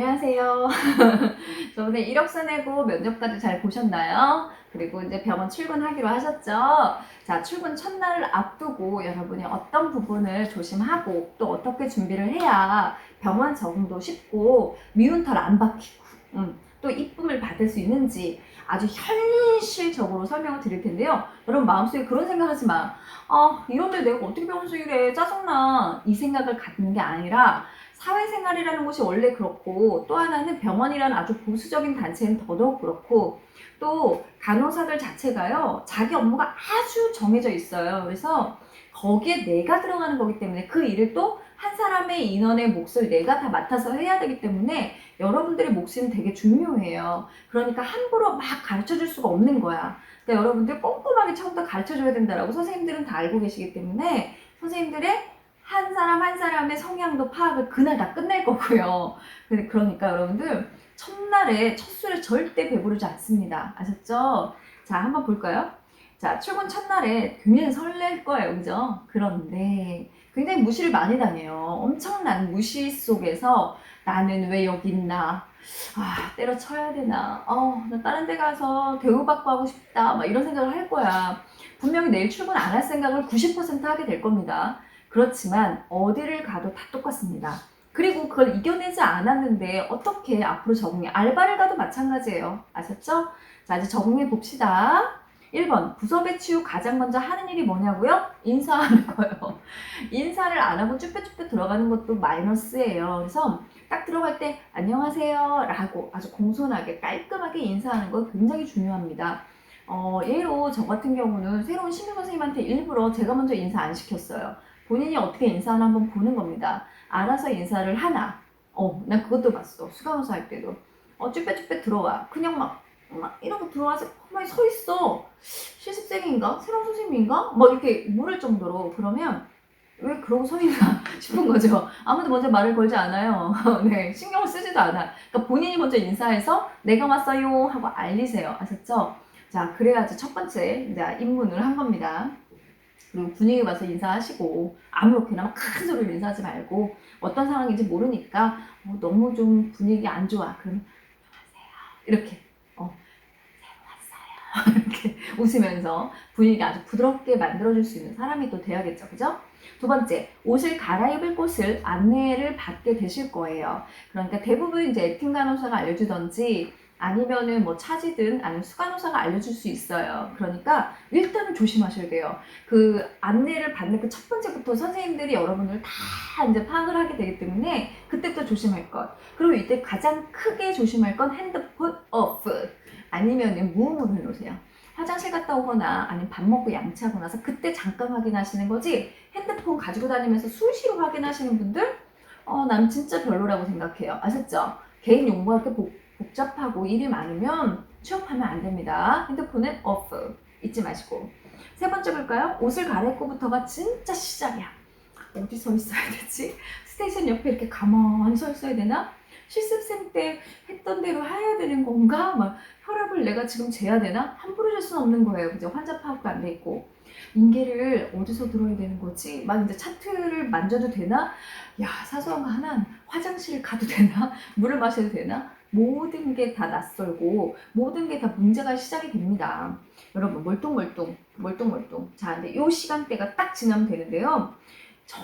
안녕하세요. 저번에 이력서 내고 면접까지 잘 보셨나요? 그리고 이제 병원 출근하기로 하셨죠? 자, 출근 첫날을 앞두고 여러분이 어떤 부분을 조심하고 또 어떻게 준비를 해야 병원 적응도 쉽고 미운 털 안 박히고 음, 또 이쁨을 받을 수 있는지 아주 현실적으로 설명을 드릴 텐데요. 여러분 마음속에 그런 생각하지 마. 아, 이런데 내가 어떻게 병원에서 일해? 짜증나. 이 생각을 갖는 게 아니라 사회생활이라는 곳이 원래 그렇고 또 하나는 병원이라는 아주 보수적인 단체는 더더욱 그렇고 또 간호사들 자체가요 자기 업무가 아주 정해져 있어요. 그래서 거기에 내가 들어가는 거기 때문에 그 일을 또 한 사람의 인원의 몫을 내가 다 맡아서 해야 되기 때문에 여러분들의 몫은 되게 중요해요. 그러니까 함부로 막 가르쳐 줄 수가 없는 거야. 그러니까 여러분들 꼼꼼하게 처음부터 가르쳐 줘야 된다라고 선생님들은 다 알고 계시기 때문에 선생님들의 한 사람 한 사람의 성향도 파악을 그날 다 끝낼 거고요. 그러니까 여러분들 첫날에 첫 술에 절대 배부르지 않습니다. 아셨죠? 자, 한번 볼까요? 자, 출근 첫날에 굉장히 설렐 거예요. 그죠? 그런데 굉장히 무시를 많이 당해요. 엄청난 무시 속에서 나는 왜 여기 있나? 아, 때려쳐야 되나? 어, 나 다른 데 가서 대우받고 하고 싶다. 막 이런 생각을 할 거야. 분명히 내일 출근 안 할 생각을 90% 하게 될 겁니다. 그렇지만 어디를 가도 다 똑같습니다. 그리고 그걸 이겨내지 않았는데 어떻게 앞으로 적응해? 알바를 가도 마찬가지예요. 아셨죠? 자, 이제 적응해 봅시다. 1번, 부서 배 치 후 가장 먼저 하는 일이 뭐냐고요? 인사하는 거예요. 인사를 안 하고 쭈뼛쭈뼛 들어가는 것도 마이너스예요. 그래서 딱 들어갈 때 안녕하세요 라고 아주 공손하게 깔끔하게 인사하는 거 굉장히 중요합니다. 어, 예로 저 같은 경우는 새로운 신규 선생님한테 일부러 제가 먼저 인사 안 시켰어요. 본인이 어떻게 인사하나 한번 보는 겁니다. 알아서 인사를 하나. 어, 난 그것도 봤어. 수강원사 할 때도. 어, 쭈뼛쭈뼛 들어와. 그냥 막, 막 이러고 들어와서 가만히 서 있어. 실습생인가? 새로운 선생님인가? 막 이렇게 물을 정도로. 그러면 왜 그러고 서 있나 싶은 거죠. 아무도 먼저 말을 걸지 않아요. 네, 신경을 쓰지도 않아. 그러니까 본인이 먼저 인사해서 내가 왔어요 하고 알리세요. 아셨죠? 자, 그래야지 첫 번째 이제 입문을 한 겁니다. 분위기 봐서 인사하시고 아무렇게나 막 큰 소리로 인사하지 말고 어떤 상황인지 모르니까 어, 너무 좀 분위기 안 좋아. 그럼 안녕하세요. 이렇게 어, 왔어요. 이렇게 웃으면서 분위기 아주 부드럽게 만들어줄 수 있는 사람이 또 돼야겠죠. 그죠? 두 번째, 옷을 갈아입을 곳을 안내를 받게 되실 거예요. 그러니까 대부분 이제 액팅 간호사가 알려주던지 아니면은 뭐 차지든 아니면 수간호사가 알려줄 수 있어요. 그러니까 일단은 조심하셔야 돼요. 그 안내를 받는 그 첫 번째부터 선생님들이 여러분을 다 이제 파악을 하게 되기 때문에 그때부터 조심할 것. 그리고 이때 가장 크게 조심할 건 핸드폰 오프 아니면은 무음으로 해놓으세요. 화장실 갔다 오거나 아니면 밥 먹고 양치하고 나서 그때 잠깐 확인하시는 거지 핸드폰 가지고 다니면서 수시로 확인하시는 분들 어, 난 진짜 별로라고 생각해요. 아셨죠? 개인 용무가 이렇게 복, 복잡하고 일이 많으면 취업하면 안 됩니다. 핸드폰은 오프 잊지 마시고 세 번째 볼까요? 옷을 갈아입고부터가 진짜 시작이야. 어디 서 있어야 되지? 스테이션 옆에 이렇게 가만히 서 있어야 되나? 실습생 때 했던 대로 해야 되는 건가? 막 혈압을 내가 지금 재야 되나? 함부로 잴 수는 없는 거예요. 그죠? 환자 파악도 안 돼 있고. 인계를 어디서 들어야 되는 거지? 막 이제 차트를 만져도 되나? 야, 사소한 거 하나 화장실 가도 되나? 물을 마셔도 되나? 모든 게 다 낯설고 모든 게 다 문제가 시작이 됩니다. 여러분 멀뚱멀뚱 멀뚱멀뚱 자 근데 요 시간대가 딱 지나면 되는데요. 저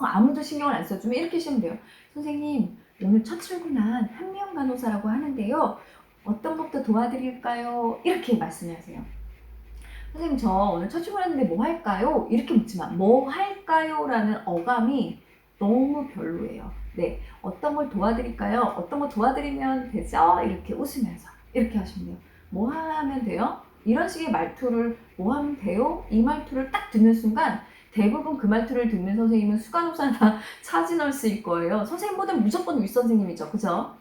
아무도 신경을 안 써주면 이렇게 하시면 돼요. 선생님 오늘 첫 출근한 한명 간호사라고 하는데요. 어떤 것부터 도와드릴까요? 이렇게 말씀하세요. 선생님 저 오늘 첫 출근했는데 뭐 할까요? 이렇게 묻지만 뭐 할까요? 라는 어감이 너무 별로예요. 네, 어떤 걸 도와드릴까요? 어떤 거 도와드리면 되죠? 이렇게 웃으면서 이렇게 하시면 돼요. 뭐 하면 돼요? 이런 식의 말투를 뭐 하면 돼요? 이 말투를 딱 듣는 순간 대부분 그 말투를 듣는 선생님은 수간호사나 차진월스일 거예요. 선생님보다 무조건 윗선생님이죠. 그죠?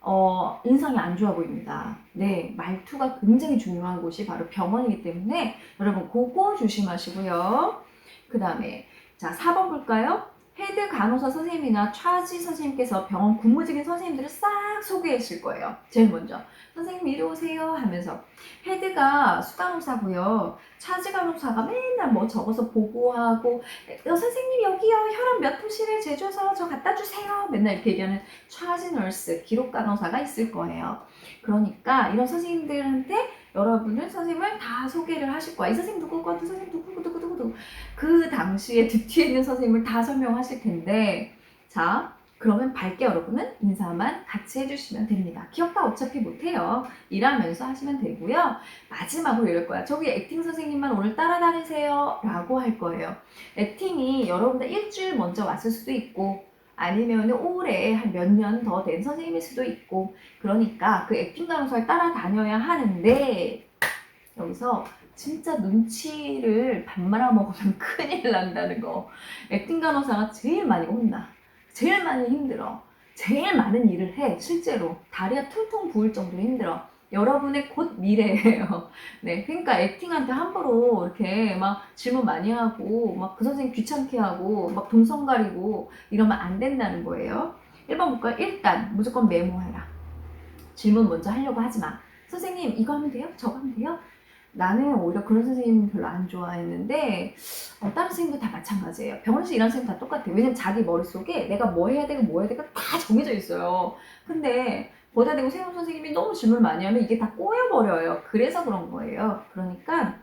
어, 인상이 안 좋아 보입니다. 네, 말투가 굉장히 중요한 곳이 바로 병원이기 때문에 여러분 그거 조심하시고요. 그 다음에 자 4번 볼까요? 헤드 간호사 선생님이나 차지 선생님께서 병원 국무직인 선생님들을 싹 소개하실 거예요. 제일 먼저. 선생님 이리 오세요 하면서 헤드가 수간호사고요. 차지 간호사가 맨날 뭐 적어서 보고하고 어, 선생님 여기요 혈압 몇 호실에 재줘서 저 갖다 주세요. 맨날 이렇게 얘기하는 차지 널스 기록 간호사가 있을 거예요. 그러니까 이런 선생님들한테 여러분은 선생님을 다 소개를 하실 거야. 이 선생님 누구고, 그 선생님 누구고, 누구, 누구, 누구. 그 당시에 뒤에 있는 선생님을 다 설명하실 텐데, 자, 그러면 밝게 여러분은 인사만 같이 해주시면 됩니다. 기억 다 어차피 못해요. 일하면서 하시면 되고요. 마지막으로 이럴 거야. 저기 액팅 선생님만 오늘 따라다니세요. 라고 할 거예요. 액팅이 여러분들 일주일 먼저 왔을 수도 있고, 아니면 올해 한몇 년 더 된 선생님일 수도 있고, 그러니까 그 액팅 간호사를 따라다녀야 하는데, 여기서 진짜 눈치를 밥 말아 먹으면 큰일 난다는 거. 액팅 간호사가 제일 많이 혼나. 제일 많이 힘들어. 제일 많은 일을 해. 실제로. 다리가 퉁퉁 부을 정도로 힘들어. 여러분의 곧 미래예요. 네. 그러니까 액팅한테 함부로 이렇게 막 질문 많이 하고, 막 그 선생님 귀찮게 하고, 막 동성 가리고 이러면 안 된다는 거예요. 1번 볼까요? 일단 무조건 메모해라. 질문 먼저 하려고 하지 마. 선생님, 이거 하면 돼요? 저거 하면 돼요? 나는 오히려 그런 선생님 별로 안 좋아했는데 어, 다른 선생님도 다 마찬가지예요. 병원에서 일하는 선생님 다 똑같아요. 왜냐면 자기 머릿속에 내가 뭐 해야 되고 뭐 해야 되고 다 정해져 있어요. 근데 보다 대고 세훈 선생님이 너무 질문을 많이 하면 이게 다 꼬여버려요. 그래서 그런 거예요. 그러니까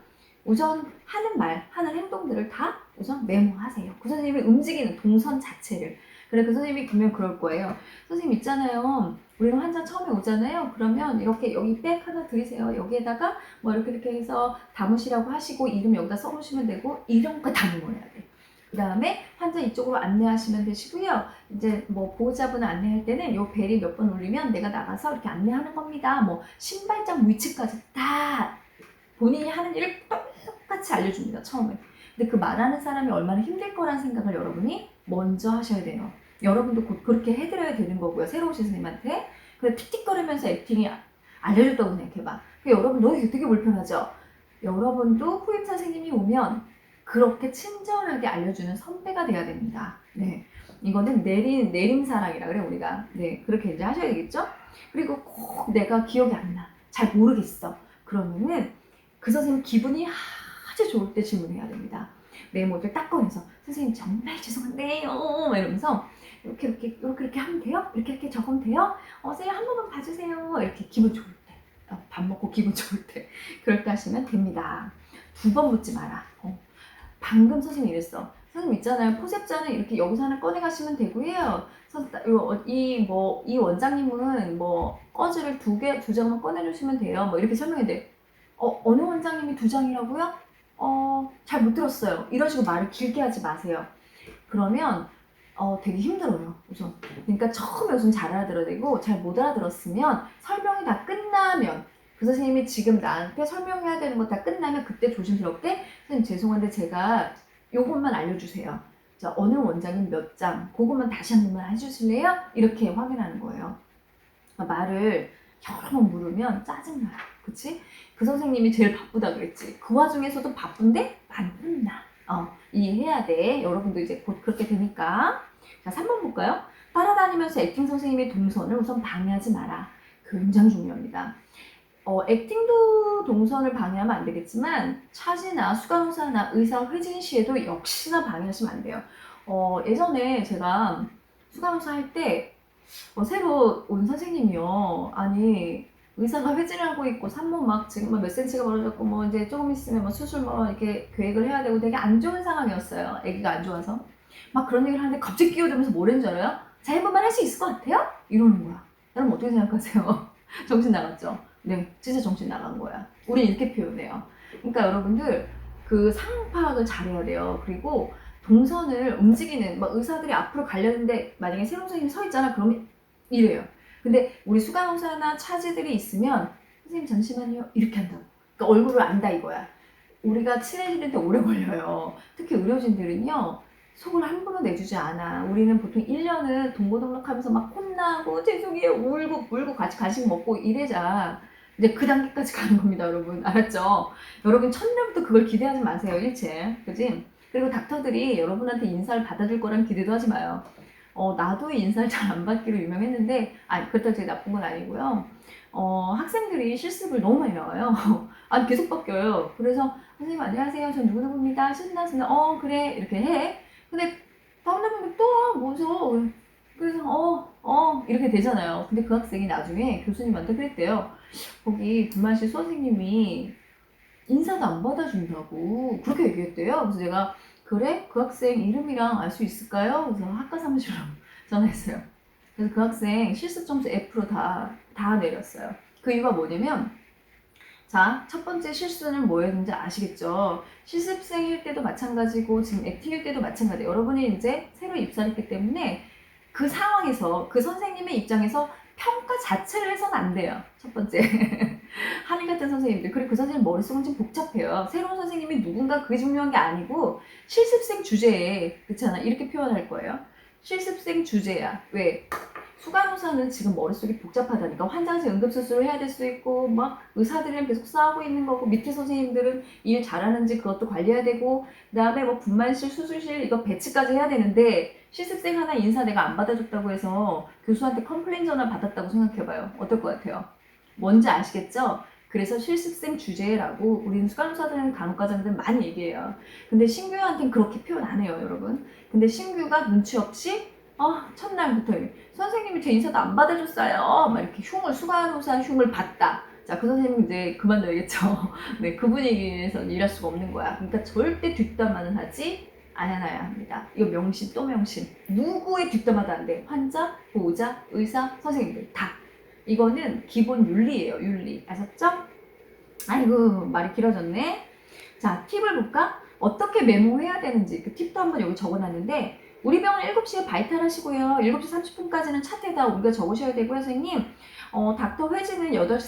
우선 하는 말, 하는 행동들을 다 우선 메모하세요. 그 선생님이 움직이는 동선 자체를. 그래 그 선생님이 보면 그럴 거예요. 선생님 있잖아요. 우리는 환자 처음에 오잖아요. 그러면 이렇게 여기 백 하나 드리세요. 여기에다가 뭐 이렇게 이렇게 해서 담으시라고 하시고 이름 여기다 써놓으시면 되고 이런 거 다 메모해야 돼. 그 다음에 환자 이쪽으로 안내하시면 되시고요. 이제 뭐 보호자분 안내할 때는 요 벨이 몇 번 울리면 내가 나가서 이렇게 안내하는 겁니다. 뭐 신발장 위치까지 다 본인이 하는 일을 똑같이 알려줍니다. 처음에. 근데 그 말하는 사람이 얼마나 힘들 거란 생각을 여러분이 먼저 하셔야 돼요. 여러분도 곧 그렇게 해드려야 되는 거고요. 새로 오신 선생님한테. 그래 틱틱거리면서 액팅이 알려줬다고 생각해봐. 그 여러분 너무 되게 불편하죠? 여러분도 후임 선생님이 오면 그렇게 친절하게 알려주는 선배가 돼야 됩니다. 네. 이거는 내린, 내림사랑이라 그래, 우리가. 네. 그렇게 이제 하셔야 되겠죠? 그리고 꼭 내가 기억이 안 나. 잘 모르겠어. 그러면은 그 선생님 기분이 아주 좋을 때 질문해야 됩니다. 메모를 딱 꺼내서 선생님 정말 죄송한데요. 막 이러면서 이렇게 이렇게 이렇게 이렇게 하면 돼요? 이렇게 이렇게 적으면 돼요? 어, 선생님 한 번만 봐주세요. 이렇게 기분 좋을 때. 어, 밥 먹고 기분 좋을 때. 그럴 때 하시면 됩니다. 두 번 묻지 마라. 어. 방금 선생님 이랬어. 선생님 있잖아요. 포셉자는 이렇게 여기서 하나 꺼내 가시면 되고요. 이뭐 이 원장님은 뭐 꺼즈를 두 개 두 장만 꺼내 주시면 돼요. 뭐 이렇게 돼. 어 어느 원장님이 두 장이라고요? 어 잘 못 들었어요. 이런 식으로 말을 길게 하지 마세요. 그러면 어 되게 힘들어요. 우선 그러니까 처음에 우선 잘 알아들어야 되고 잘 못 알아들었으면 설명이 다 끝나면 그 선생님이 지금 나한테 설명해야 되는 거 다 끝나면 그때 조심스럽게 선생님 죄송한데 제가 요것만 알려주세요. 자, 어느 원장님 몇 장, 그것만 다시 한 번만 해주실래요? 이렇게 확인하는 거예요. 그러니까 말을 여러 번 물으면 짜증나요. 그치? 그 선생님이 제일 바쁘다 그랬지. 그 와중에서도 바쁜데 혼나. 어, 이해해야 돼. 여러분도 이제 곧 그렇게 되니까. 자, 3번 볼까요? 따라다니면서 액팅 선생님의 동선을 우선 방해하지 마라. 굉장히 중요합니다. 어, 액팅도 동선을 방해하면 안 되겠지만 차지나 수간호사나 의사 회진 시에도 역시나 방해하시면 안 돼요. 어, 예전에 제가 수간호사 할때 어, 새로 온 선생님이요. 아니 의사가 회진을 하고 있고 산모 막 지금 뭐몇 센치가 벌어졌고 뭐 이제 조금 있으면 뭐 수술 뭐 이렇게 계획을 해야 되고 되게 안 좋은 상황이었어요. 아기가 안 좋아서 막 그런 얘기를 하는데 갑자기 끼어들면서 뭐라는 줄 알아요? 자 해보면 할수 있을 것 같아요? 이러는 거야. 여러분 어떻게 생각하세요? 정신 나갔죠? 네, 진짜 정신 나간 거야. 우린 이렇게 표현해요. 그러니까 여러분들 그 상황 파악을 잘해야 돼요. 그리고 동선을 움직이는 막 의사들이 앞으로 가려는데 만약에 새로운 선생님이 서 있잖아 그러면 이래요. 근데 우리 수간호사나 차지들이 있으면 선생님 잠시만요 이렇게 한다고. 그러니까 얼굴을 안다 이거야. 우리가 친해지는데 오래 걸려요. 특히 의료진들은요. 속을 함부로 내주지 않아. 우리는 보통 1년은 동고동락하면서 막 혼나고 죄송해요 울고 울고 같이 간식 먹고 이래자 이제 그 단계까지 가는 겁니다 여러분 알았죠? 여러분 첫날부터 그걸 기대하지 마세요 일체 그지? 그리고 닥터들이 여러분한테 인사를 받아줄 거란 기대도 하지 마요. 어, 나도 인사를 잘 안 받기로 유명했는데, 아니, 그렇다고 되게 나쁜 건 아니고요. 어, 학생들이 실습을 너무 많이 나와요. 아니, 계속 바뀌어요. 그래서, 선생님, 안녕하세요. 전 누구누구입니다. 신나, 신나. 어, 그래. 이렇게 해. 근데, 다음 날은 또 와, 뭐죠? 그래서, 어, 어, 이렇게 되잖아요. 근데 그 학생이 나중에 교수님한테 그랬대요. 거기 분만실 선생님이 인사도 안 받아준다고 그렇게 얘기했대요. 그래서 제가 그래? 그 학생 이름이랑 알 수 있을까요? 그래서 학과 사무실로 전화했어요. 그래서 그 학생 실습 점수 F로 다, 다 내렸어요. 그 이유가 뭐냐면 자, 첫 번째 실수는 뭐였는지 아시겠죠? 실습생일 때도 마찬가지고 지금 액팅일 때도 마찬가지예요. 여러분이 이제 새로 입사를 했기 때문에 그 상황에서 그 선생님의 입장에서 평가 자체를 해서는 안 돼요. 첫 번째. 하늘 같은 선생님들. 그리고 그 선생님 머릿속은 좀 복잡해요. 새로운 선생님이 누군가 그게 중요한 게 아니고 실습생 주제에, 그렇잖아. 이렇게 표현할 거예요. 실습생 주제야. 왜? 수간호사는 지금 머릿속이 복잡하다니까. 환자실 응급수술을 해야 될수 있고, 막 의사들이랑 계속 싸우고 있는 거고, 밑에 선생님들은 일 잘하는지 그것도 관리해야 되고, 그 다음에 뭐 분만실, 수술실 이거 배치까지 해야 되는데, 실습생 하나 인사 내가 안 받아줬다고 해서 교수한테 컴플레인 전화 받았다고 생각해봐요. 어떨 것 같아요? 뭔지 아시겠죠? 그래서 실습생 주제라고 우리는 수간호사들은 간호과장들 많이 얘기해요. 근데 신규한테는 그렇게 표현 안 해요, 여러분. 근데 신규가 눈치 없이 어, 첫날부터 선생님이 제 인사도 안 받아줬어요. 막 이렇게 흉을 수간호사 흉을 봤다. 자, 그 선생님 이제 그만둬야겠죠. 네, 그 분위기에서는 일할 수가 없는 거야. 그러니까 절대 뒷담화는 하지 않아야 합니다. 이거 명심 또 명심. 누구의 뒷담화도 안 돼. 환자, 보호자, 의사, 선생님들 다. 이거는 기본 윤리예요, 윤리. 아셨죠? 아이고, 말이 길어졌네. 자, 팁을 볼까? 어떻게 메모해야 되는지 그 팁도 한번 여기 적어놨는데 우리 병원 7시에 바이탈 하시고요. 7시 30분까지는 차트에다 우리가 적으셔야 되고요, 선생님. 어, 닥터 회진은 8시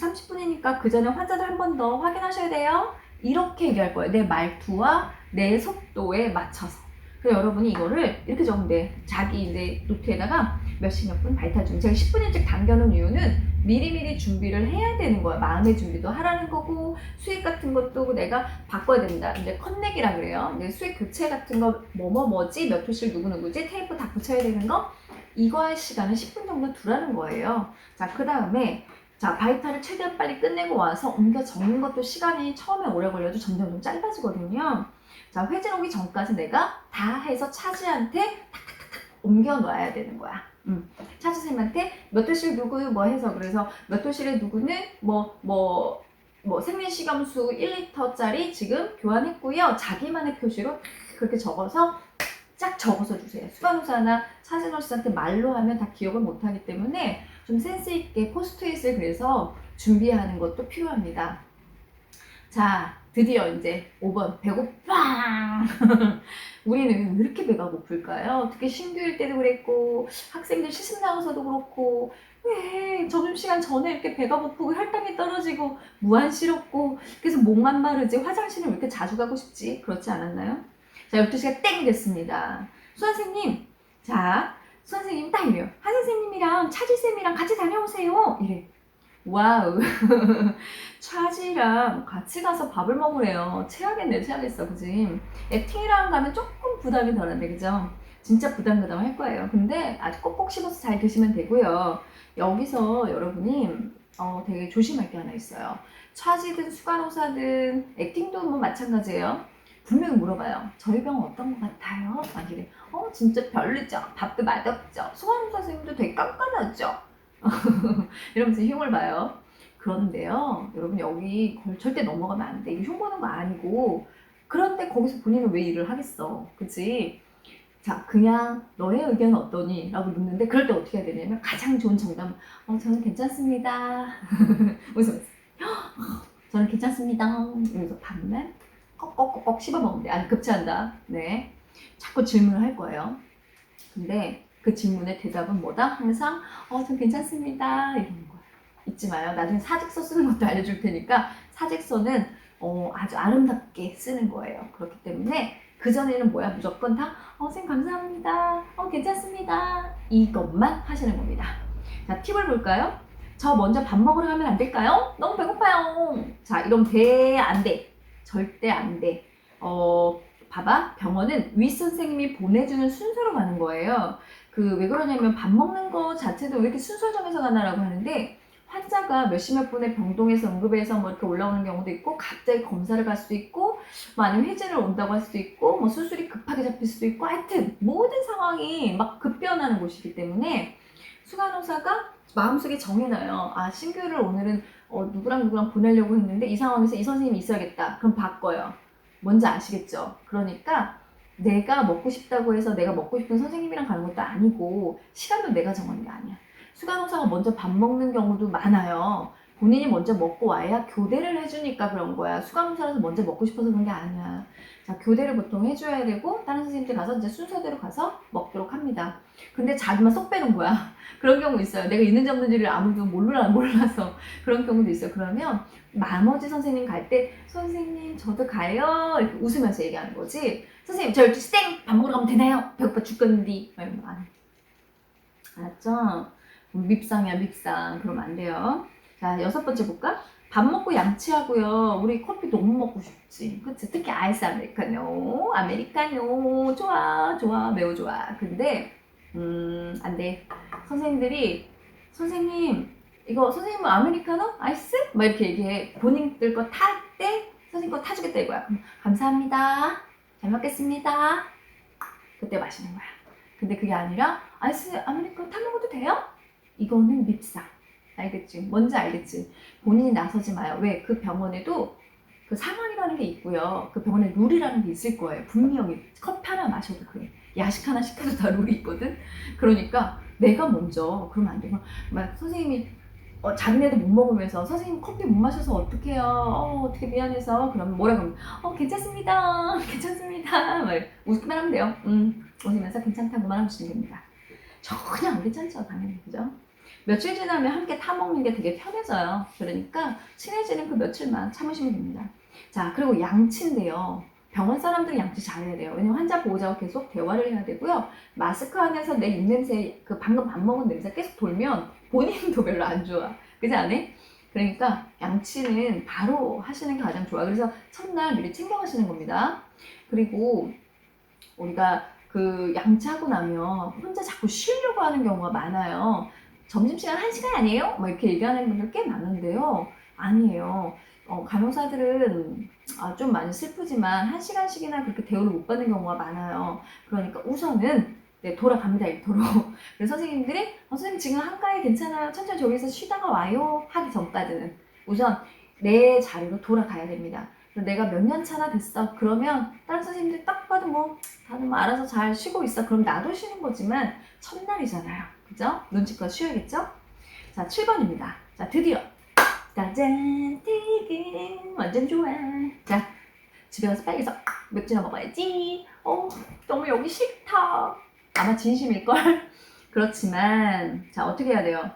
30분이니까 그 전에 환자들 한 번 더 확인하셔야 돼요. 이렇게 얘기할 거예요. 내 말투와 내 속도에 맞춰서. 그래서 여러분이 이거를 이렇게 돼. 자기 이제 노트에다가 몇시몇분 바이탈 준비. 제가 10분 일찍 당겨놓은 이유는 미리미리 준비를 해야 되는 거야. 마음의 준비도 하라는 거고, 수익 같은 것도 내가 바꿔야 된다. 이제 컨넥이라 그래요. 이제 수익 교체 같은 거, 뭐뭐 뭐지, 몇 호실 누구 누구지, 테이프 다 붙여야 되는 거, 이거 할 시간은 10분 정도 두라는 거예요. 자, 그 다음에, 자, 바이탈을 최대한 빨리 끝내고 와서 옮겨 적는 것도 시간이 처음에 오래 걸려도 점점 좀 짧아지거든요. 자, 회진 오기 전까지 내가 다 해서 차지한테 탁탁탁탁 옮겨 놔야 되는 거야. 음. 차주 선생님한테 몇 도실 누구 뭐 해서 그래서 몇 도실에 누구는 뭐 뭐 뭐 생리식염수 1리터짜리 지금 교환했고요. 자기만의 표시로 그렇게 적어서 쫙 적어서 주세요. 수간호사나 차진호씨한테 말로 하면 다 기억을 못하기 때문에 좀 센스 있게 포스트잇을 그래서 준비하는 것도 필요합니다. 자, 드디어 이제 5번 배고파. 우리는 왜 이렇게 배가 고플까요? 특히 신규일 때도 그랬고 학생들 시습 나가서도 그렇고 왜 점심시간 전에 이렇게 배가 고프고 혈당이 떨어지고 무한시럽고 그래서 목만 마르지 화장실을 왜 이렇게 자주 가고 싶지? 그렇지 않았나요? 자 12시가 땡 됐습니다. 수 선생님 자 선생님 딱 이래요. 한 선생님이랑 차지쌤이랑 같이 다녀오세요. 이래. 와우. 차지랑 같이 가서 밥을 먹으래요. 체하겠네, 체하겠어, 그지? 액팅이랑 가면 조금 부담이 덜한데, 그죠? 진짜 부담 부담 할 거예요. 근데 아주 꼭꼭 씹어서 잘 드시면 되고요. 여기서 여러분이 어, 되게 조심할 게 하나 있어요. 차지든 수간호사든 액팅도 뭐 마찬가지예요. 분명히 물어봐요. 저희 병 어떤 것 같아요? 막 이래. 어, 진짜 별로죠. 밥도 맛없죠. 수간호사 선생님도 되게 깐깐하죠. 이러면서 흉을 봐요. 그런데요, 여러분 여기 걸 절대 넘어가면 안 돼. 이거 흉 보는 거 아니고. 그런데 거기서 본인은 왜 일을 하겠어? 그치? 자, 그냥 너의 의견은 어떠니? 라고 묻는데 그럴 때 어떻게 해야 되냐면 가장 좋은 정답, 어, 저는 괜찮습니다. 웃으면서, "헉, 저는 괜찮습니다. 이러면서 반만 꺽꺽꺽꺽 씹어 먹으면 돼. 아니, 급체한다. 네. 자꾸 질문을 할 거예요. 근데 그 질문의 대답은 뭐다? 항상, 어, 전 괜찮습니다. 이러는 거야. 잊지 마요. 나중에 사직서 쓰는 것도 알려줄 테니까 사직서는 어, 아주 아름답게 쓰는 거예요. 그렇기 때문에 그 전에는 뭐야 무조건 다 어, 선생님 감사합니다. 어, 괜찮습니다. 이것만 하시는 겁니다. 자, 팁을 볼까요? 저 먼저 밥 먹으러 가면 안 될까요? 너무 배고파요. 자, 이러면 돼, 안 돼. 절대 안 돼. 어, 봐봐. 병원은 윗 선생님이 보내주는 순서로 가는 거예요. 그 왜 그러냐면 밥 먹는 거 자체도 왜 이렇게 순서 정해서 가나라고 하는데 환자가 몇십 몇 분의 병동에서 응급해서 뭐 이렇게 올라오는 경우도 있고 갑자기 검사를 갈 수도 있고 뭐 아니면 회진을 온다고 할 수도 있고 뭐 수술이 급하게 잡힐 수도 있고 하여튼 모든 상황이 막 급변하는 곳이기 때문에 수간호사가 마음속에 정해놔요. 아 신규를 오늘은 어, 누구랑 누구랑 보내려고 했는데 이 상황에서 이 선생님이 있어야겠다. 그럼 바꿔요. 뭔지 아시겠죠? 그러니까 내가 먹고 싶다고 해서 내가 먹고 싶은 선생님이랑 가는 것도 아니고 시간도 내가 정하는 게 아니야. 수간호사가 먼저 밥 먹는 경우도 많아요. 본인이 먼저 먹고 와야 교대를 해주니까 그런 거야. 수간호사라서 먼저 먹고 싶어서 그런 게 아니야. 자, 교대를 보통 해줘야 되고 다른 선생님들 가서 이제 순서대로 가서 먹도록 합니다. 근데 자기만 쏙 빼는 거야. 그런 경우 있어요. 내가 있는지 없는지를 아무도 몰라 몰라서 그런 경우도 있어요. 그러면 나머지 선생님 갈 때 선생님 저도 가요 이렇게 웃으면서 얘기하는 거지. 선생님 저 12시 땡 밥 먹으러 가면 되나요? 배고파 이런 거안 해. 알았죠? 밉상이야 밉상 그러면 안 돼요. 자 여섯 번째 볼까? 밥 먹고 양치하고요. 우리 커피 너무 먹고 싶지. 그치? 특히 아이스 아메리카노. 아메리카노. 좋아, 좋아, 매우 좋아. 근데, 음, 안 돼. 선생님들이, 선생님, 이거 선생님은 아메리카노? 아이스? 막 이렇게 얘기해. 본인들 거 탈 때, 선생님 거 타주겠다 이거야. 그럼, 감사합니다. 잘 먹겠습니다. 그때 마시는 거야. 근데 그게 아니라, 아이스 아메리카노 타 먹어도 돼요? 이거는 밉상. 알겠지? 뭔지 알겠지? 본인이 나서지 마요. 왜? 그 병원에도 그 상황이라는 게 있고요. 그 병원에 룰이라는 게 있을 거예요. 분명히 커피 하나 마셔도 그래. 야식 하나 시켜도 다 룰이 있거든. 그러니까 내가 먼저 그러면 안 되고 막 선생님이 어, 자기네도 못 먹으면서 선생님 커피 못 마셔서 어떡해요? 어, 어떻게 미안해서 그러면 뭐라 그러면 어 괜찮습니다. 괜찮습니다. 막 웃기만 하면 돼요. 음 웃으면서 괜찮다고만 하시면 됩니다. 전혀 안 괜찮죠 당연히 그죠? 며칠 지나면 함께 타먹는 게 되게 편해져요. 그러니까 친해지는 그 며칠만 참으시면 됩니다. 자, 그리고 양치인데요. 병원 사람들은 양치 잘해야 돼요. 왜냐면 환자 보호자와 계속 대화를 해야 되고요. 마스크 안에서 내 입냄새, 그 방금 밥 먹은 냄새 계속 돌면 본인도 별로 안 좋아. 그지 않니? 그러니까 양치는 바로 하시는 게 가장 좋아. 그래서 첫날 미리 챙겨 가시는 겁니다. 그리고 우리가 그 양치하고 나면 혼자 자꾸 쉬려고 하는 경우가 많아요. 점심시간 1시간 아니에요? 막 이렇게 얘기하는 분들 꽤 많은데요. 아니에요. 어, 간호사들은 아, 좀 많이 슬프지만 1시간씩이나 그렇게 대우를 못 받는 경우가 많아요. 그러니까 우선은 네, 돌아갑니다, 일터로. 그래서 선생님들이 어, 선생님 지금 한가해 괜찮아요. 천천히 저기서 쉬다가 와요. 하기 전까지는 우선 내 자리로 돌아가야 됩니다. 내가 몇 년 차나 됐어. 그러면 다른 선생님들 딱 봐도 뭐 다들 뭐 알아서 잘 쉬고 있어. 그럼 나도 쉬는 거지만 첫날이잖아요. 그죠? 눈치껏 쉬어야겠죠? 자, 7번입니다. 자, 드디어. 짜잔, 튀김. 완전 좋아. 자, 집에 가서 빨리 해서 맥주나 먹어야지. 어, 너무 여기 싫다. 아마 진심일걸? 그렇지만, 자, 어떻게 해야 돼요?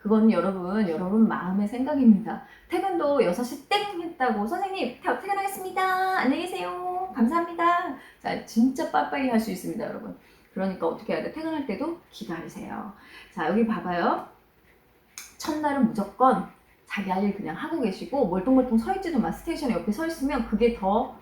그건 여러분, 여러분 마음의 생각입니다. 퇴근도 6시 땡 했다고, 선생님, 퇴- 퇴근하겠습니다. 안녕히 계세요. 감사합니다. 자, 진짜 빠빠이 할 수 있습니다, 여러분. 그러니까 어떻게 해야 돼? 퇴근할 때도 기다리세요. 자, 여기 봐봐요. 첫날은 무조건 자기 할 일 그냥 하고 계시고 멀뚱멀뚱 서 있지도 마. 스테이션 옆에 서 있으면 그게 더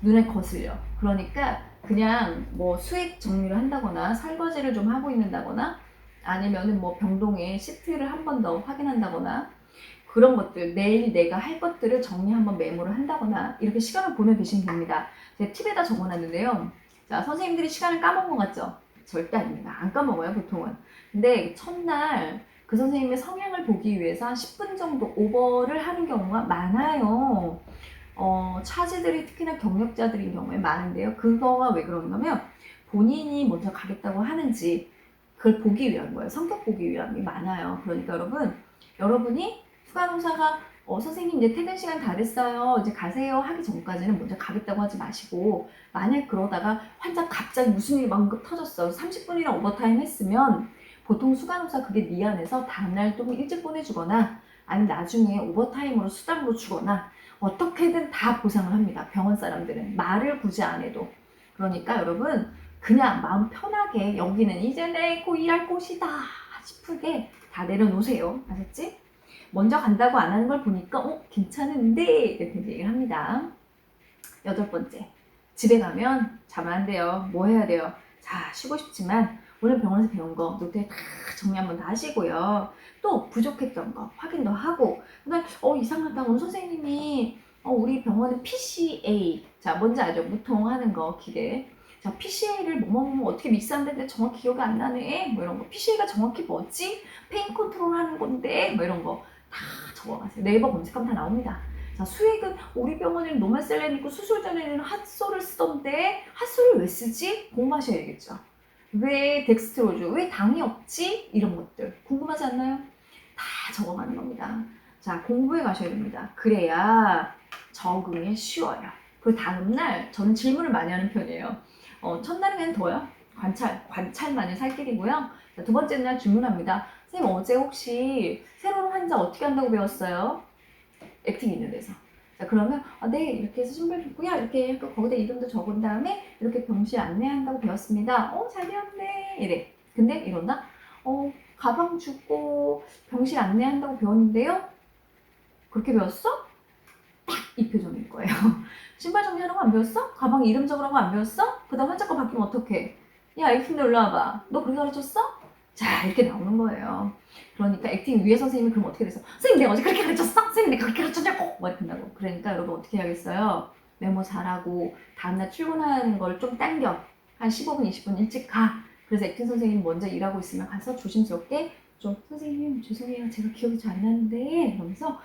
눈에 거슬려. 그러니까 그냥 뭐 수액 정리를 한다거나 설거지를 좀 하고 있는다거나 아니면은 뭐 병동에 시트를 한 번 더 확인한다거나 그런 것들 내일 내가 할 것들을 정리 한번 메모를 한다거나 이렇게 시간을 보내 계시면 됩니다. 제가 팁에다 적어놨는데요. 자 선생님들이 시간을 까먹은 것 같죠? 절대 아닙니다. 안 까먹어요 보통은. 근데 첫날 그 선생님의 성향을 보기 위해서 한 10분 정도 오버를 하는 경우가 많아요. 어, 차지들이 특히나 경력자들인 경우에 많은데요. 그거가 왜 그런가면 본인이 먼저 가겠다고 하는지 그걸 보기 위한 거예요. 성격 보기 위한 게 많아요. 그러니까 여러분, 여러분이 수간호사가 어, 선생님 이제 퇴근 시간 다 됐어요. 이제 가세요 하기 전까지는 먼저 가겠다고 하지 마시고 만약 그러다가 환자 갑자기 무슨 일이 막급 터졌어. 30분이나 오버타임 했으면 보통 수간호사 그게 미안해서 다음날 좀 일찍 보내주거나 아니면 나중에 오버타임으로 수당으로 주거나 어떻게든 다 보상을 합니다. 병원 사람들은 말을 굳이 안 해도 그러니까 여러분 그냥 마음 편하게 여기는 이제 내 고 일할 곳이다 싶게 다 내려놓으세요. 아셨지? 먼저 간다고 안 하는 걸 보니까 어 괜찮은데 이렇게 얘기를 합니다. 여덟 번째 집에 가면 자면 안 돼요. 뭐 해야 돼요? 자, 쉬고 싶지만 오늘 병원에서 배운 거 노트에 다 정리 한번 다 하시고요. 또 부족했던 거 확인도 하고 그다음에 어 이상하다 오늘 선생님이 어, 우리 병원은 PCA 자 뭔지 알죠? 무통하는 거 기대 자 PCA를 뭐뭐뭐 어떻게 믹스하는데 정확히 기억이 안 나네 뭐 이런 거 PCA가 정확히 뭐지? 페인 컨트롤 하는 건데 뭐 이런 거 다 적어가세요 네이버 검색하면 다 나옵니다. 자 수액은 우리 병원에는 노말셀렌 있고 수술 전에는 핫소를 쓰던데 핫소를 왜 쓰지? 공부하셔야겠죠. 왜 덱스트로즈 왜 당이 없지? 이런 것들. 궁금하지 않나요? 다 적어가는 겁니다. 자 공부해 가셔야 됩니다. 그래야 적응이 쉬워요. 그리고 다음날 저는 질문을 많이 하는 편이에요. 어, 첫날은 그냥 둬요. 관찰 관찰만이 살 길이고요 자, 두 번째 날 질문합니다 선생님 어제 혹시 새로운 환자 어떻게 한다고 배웠어요? 액팅 있는 데서 자 그러면 아, 네 이렇게 해서 신발 줬고요 이렇게 해서 거기다 이름도 적은 다음에 이렇게 병실 안내한다고 배웠습니다 어 잘 배웠네 이래 근데 이런다 어 가방 주고 병실 안내한다고 배웠는데요 그렇게 배웠어? 딱 이 표정일 거예요 신발 정리하는 거 안 배웠어? 가방 이름 적으라고 안 배웠어? 그 다음 환자 거 바뀌면 어떡해 야 액팅대 올라와봐 너 그렇게 가르쳤어? 자 이렇게 나오는 거예요. 그러니까 액팅 위에 선생님이 그럼 어떻게 됐어? 선생님 내가 어제 그렇게 가르쳤어? 선생님 내가 그렇게 가르쳤냐고! 뭐 이렇게 한다고. 그러니까 여러분 어떻게 해야겠어요? 메모 잘하고 다음날 출근하는 걸 좀 당겨. 한 15분 20분 일찍 가. 그래서 액팅 선생님 먼저 일하고 있으면 가서 조심스럽게 좀 선생님 죄송해요. 제가 기억이 잘 안 나는데. 이러면서 막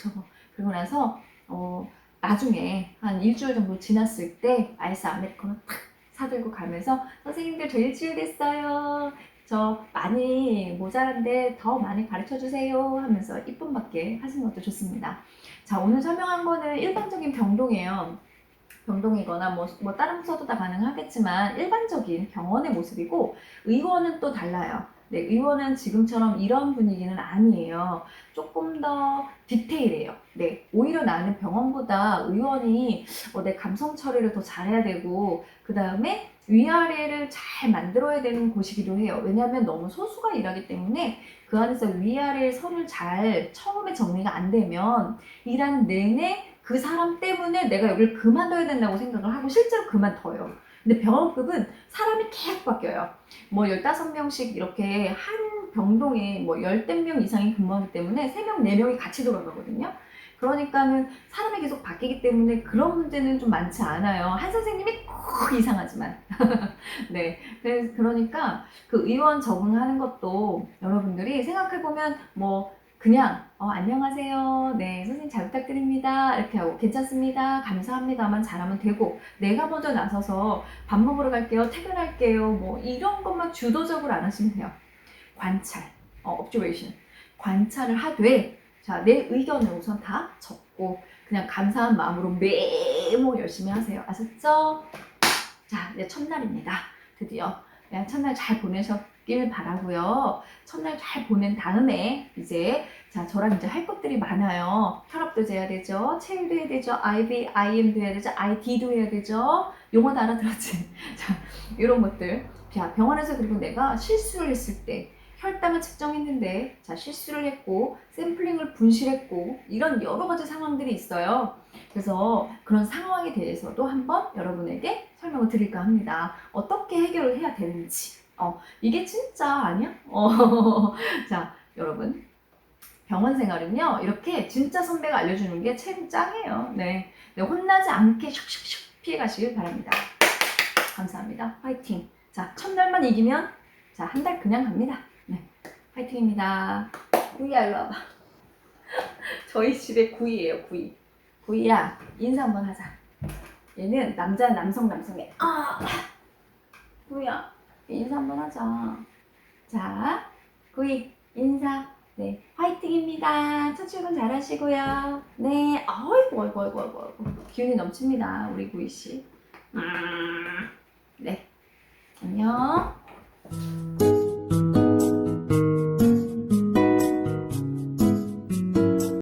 적어. 그리고 나서 어 나중에 한 일주일 정도 지났을 때 아이스 아메리카노 탁 사들고 가면서 선생님들 저 일주일 됐어요 저 많이 모자란데 더 많이 가르쳐 주세요 하면서 이쁨 받게 하시는 것도 좋습니다. 자, 오늘 설명한 거는 일반적인 병동이에요. 병동이거나 뭐, 뭐 다른 부서도 다 가능하겠지만 일반적인 병원의 모습이고 의원은 또 달라요. 네, 의원은 지금처럼 이런 분위기는 아니에요. 조금 더 디테일해요. 네, 오히려 나는 병원보다 의원이 어, 내 감성 처리를 더 잘해야 되고 그 다음에 위아래를 잘 만들어야 되는 곳이기도 해요. 왜냐하면 너무 소수가 일하기 때문에 그 안에서 위아래 선을 잘 처음에 정리가 안 되면 일하는 내내 그 사람 때문에 내가 여기를 그만둬야 된다고 생각을 하고 실제로 그만둬요. 근데 병원급은 사람이 계속 바뀌어요. 뭐 15명씩 이렇게 한 병동에 뭐 열댓 명 이상이 근무하기 때문에 3명, 4명이 같이 돌아가거든요. 그러니까는 사람이 계속 바뀌기 때문에 그런 문제는 좀 많지 않아요. 한 선생님이 꼭 이상하지만. 네. 그래서 그러니까 그 의원 적응하는 것도 여러분들이 생각해보면 뭐 그냥 어, 안녕하세요. 네, 선생님 잘 부탁드립니다. 이렇게 하고 괜찮습니다. 감사합니다만 잘하면 되고 내가 먼저 나서서 밥 먹으러 갈게요. 퇴근할게요. 뭐 이런 것만 주도적으로 안 하시면 돼요. 관찰, 어, observation. 관찰을 하되 자, 내 의견을 우선 다 적고 그냥 감사한 마음으로 메모 열심히 하세요. 아셨죠? 자, 이제 첫날입니다. 드디어 네, 첫날 잘 보내셨길 바라고요. 첫날 잘 보낸 다음에 이제 자 저랑 이제 할 것들이 많아요. 혈압도 재야 되죠. 체일도 해야 되죠. IB, IM도 해야 되죠. ID도 해야 되죠. 용어도 알아들었지. 자 이런 것들. 자 병원에서 그리고 내가 실수를 했을 때 혈당을 측정했는데 자 실수를 했고 샘플링을 분실했고 이런 여러 가지 상황들이 있어요. 그래서 그런 상황에 대해서도 한번 여러분에게 설명을 드릴까 합니다. 어떻게 해결을 해야 되는지. 어, 이게 진짜 아니야? 어, 자, 여러분. 병원 생활은요, 이렇게 진짜 선배가 알려주는 게참 짱이에요. 네. 네, 혼나지 않게 슉슉슉 피해 가시길 바랍니다. 감사합니다. 화이팅. 자, 첫날만 이기면, 자, 한 달 그냥 갑니다. 네. 화이팅입니다. 구이야, 일로 와봐. 저희 집에 구이예요, 구이. 구이야, 인사 한번 하자. 얘는 남자, 남성, 남성의 아, 구이야, 인사 한번 하자. 자, 구이 인사. 네, 화이팅입니다. 첫 출근 잘하시고요. 네, 아이고, 아이고, 아이고, 아이고. 기운이 넘칩니다, 우리 구이 씨. 음, 네, 안녕.